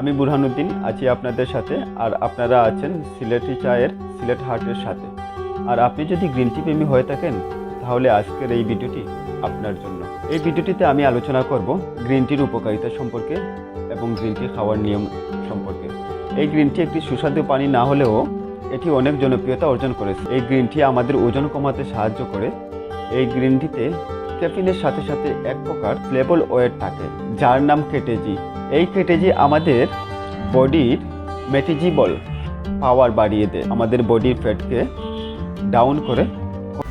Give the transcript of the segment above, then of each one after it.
আমি বুরহানুদ্দিন আছি আপনাদের সাথে, আর আপনারা আছেন সিলেটি চায়ের সিলেট হার্টের সাথে। আর আপনি যদি গ্রিন টি প্রেমী হয়ে থাকেন, তাহলে আজকের এই ভিডিওটি আপনার জন্য। এই ভিডিওটিতে আমি আলোচনা করব গ্রিন টির উপকারিতা সম্পর্কে এবং গ্রিন টি খাওয়ার নিয়ম সম্পর্কে। এই গ্রিন টি একটি সুস্বাদু পানি না হলেও এটি অনেক জনপ্রিয়তা অর্জন করেছে। এই গ্রিন টি আমাদের ওজন কমাতে সাহায্য করে। এই গ্রিন টিতে ক্যাফিনের সাথে সাথে এক প্রকার ফ্লেবল ওয়েট থাকে যার নাম কেটেজি। এই কেটেজি আমাদের বডির মেটিজিবল পাওয়ার বাড়িয়ে দেয়। আমাদের বডির ফ্যাটকে ডাউন করে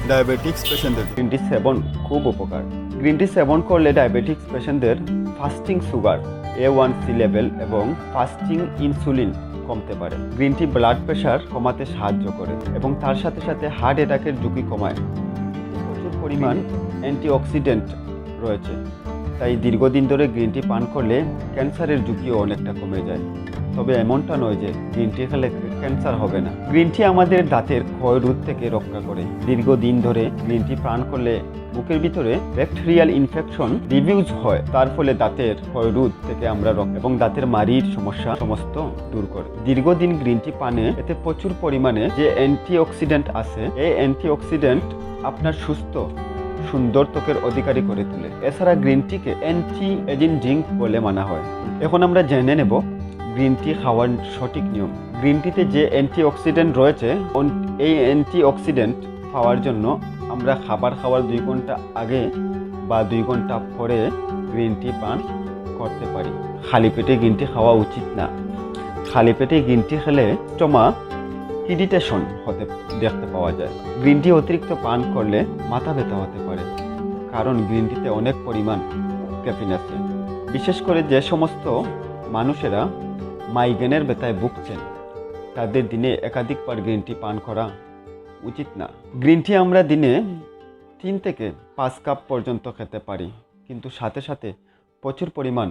ডায়াবেটিক্স পেশেন্টদের গ্রিন টি সেবন খুব উপকার। গ্রিন টি সেবন করলে ডায়াবেটিক্স পেশেন্টদের fasting sugar A one C level এবং ফাস্টিং ইনসুলিন কমতে পারে। গ্রিন টি ব্লাড প্রেশার কমাতে সাহায্য করে এবং তার সাথে সাথে হার্ট অ্যাটাকের ঝুঁকি কমায়। পরিমাণ অ্যান্টিঅক্সিডেন্ট রয়েছে। তাই দীর্ঘদিন ধরে গ্রিন টি পান করলে ক্যান্সারের ঝুঁকিও অনেকটা কমে যায়। তবে এমনটা নয় যে গ্রিন টি খেলে ক্যান্সার হবে না। গ্রিন টি আমাদের দাঁতের ক্ষয় রোধ থেকে রক্ষা করে। দীর্ঘদিন ধরে গ্রিন টি পান করলে বুকের ভিতরে ব্যাকটেরিয়াল ইনফেকশন রিভিউজ হয়। তার ফলে দাঁতের ক্ষয় রোধ থেকে আমরা রক্ষা এবং দাঁতের মারির সমস্যা সমস্ত দূর করে। দীর্ঘদিন গ্রিন টি পানে, এতে প্রচুর পরিমাণে যে অ্যান্টিঅক্সিডেন্ট আছে, এই অ্যান্টিঅক্সিডেন্ট আপনার সুস্থ, সুন্দর ত্বকের অধিকারী করে তোলে। এছাড়া গ্রিন টিকে অ্যান্টি এজিং ড্রিঙ্ক বলে মানা হয়। এখন আমরা জেনে নেব গ্রিন টি খাওয়ার সঠিক নিয়ম। গ্রিন টিতে যে অ্যান্টিঅক্সিডেন্ট রয়েছে এই অ্যান্টিঅক্সিডেন্ট পাওয়ার জন্য আমরা খাবার খাওয়ার দুই ঘণ্টা আগে বা দুই ঘণ্টা পরে গ্রিন টি পান করতে পারি। খালি পেটে গ্রিন টি খাওয়া উচিত না। খালি পেটে গ্রিন টি খেলে স্টোমা ইরিটেশন হতে, দেখতে পাওয়া যায়। গ্রিন টি অতিরিক্ত পান করলে মাথা ব্যথা হতে পারে, কারণ গ্রিন টিতে অনেক পরিমাণ ক্যাফিন আছে। বিশেষ করে যে সমস্ত মানুষেরা মাইগ্রেনের ব্যথায় ভুগছেন। তাদের দিনে একাধিকবার গ্রিন টি পান করা উচিত না। গ্রিন টি আমরা দিনে তিন থেকে পাঁচ কাপ পর্যন্ত খেতে পারি, কিন্তু সাথে সাথে প্রচুর পরিমাণ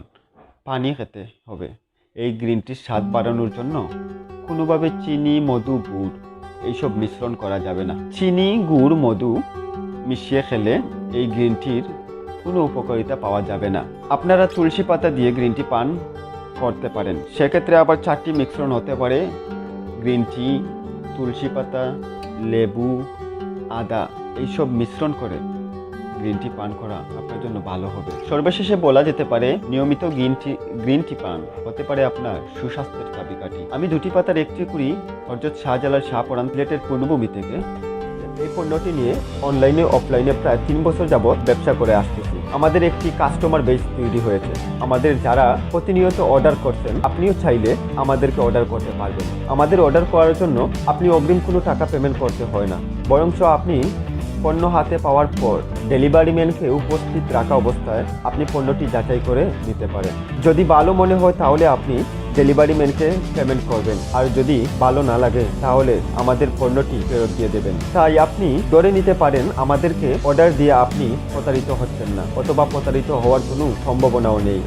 পানি খেতে হবে। এই গ্রিন টির স্বাদ বাড়ানোর জন্য কোনোভাবে চিনি, মধু, গুড় এইসব মিশ্রণ করা যাবে না। চিনি, গুড়, মধু মিশিয়ে খেলে এই গ্রিন টির কোনো উপকারিতা পাওয়া যাবে না। আপনারা তুলসী পাতা দিয়ে গ্রিন টি পান করতে পারেন। সেক্ষেত্রে আবার চারটি মিশ্রণ হতে পারে। গ্রিন টি, তুলসী পাতা, লেবু, আদা, এইসব মিশ্রণ করে গ্রিন টি পান করা আপনার জন্য ভালো হবে। সর্বশেষে বলা যেতে পারে, নিয়মিত গ্রিন টি গ্রিন টি পান হতে পারে আপনার সুস্বাস্থ্যের চাবিকাঠি। আমি দুটি পাতার একটি কুড়ি হরজত শাহজালাল শাহপরান প্লেটের পূর্ণভূমি থেকে এই পণ্যটি নিয়ে অনলাইনে, অফলাইনে প্রায় তিন বছর যাবৎ ব্যবসা করে আসতেছি। আমাদের একটি কাস্টমার বেস তৈরি হয়েছে। আমাদের যারা প্রতিনিয়ত অর্ডার করছেন, আপনিও চাইলে আমাদেরকে অর্ডার করতে পারবেন। আমাদের অর্ডার করার জন্য আপনি অগ্রিম কোনো টাকা পেমেন্ট করতে হয় না। বরঞ্চ আপনি পণ্য হাতে পাওয়ার পর ডেলিভারি ম্যানকে উপস্থিত রাখা অবস্থায় আপনি পণ্যটি যাচাই করে নিতে পারেন। যদি ভালো মনে হয় তাহলে আপনি ডেলিভারি ম্যানকে পেমেন্ট করবেন। আর যদি ভালো না লাগে, তাহলে আমাদের পণ্যটি ফেরত দিয়ে দেবেন। তাই আপনি ধরে নিতে পারেন, আমাদেরকে অর্ডার দিয়ে আপনি প্রতারিত হচ্ছেন না, অথবা প্রতারিত হওয়ার কোনো সম্ভাবনাও নেই।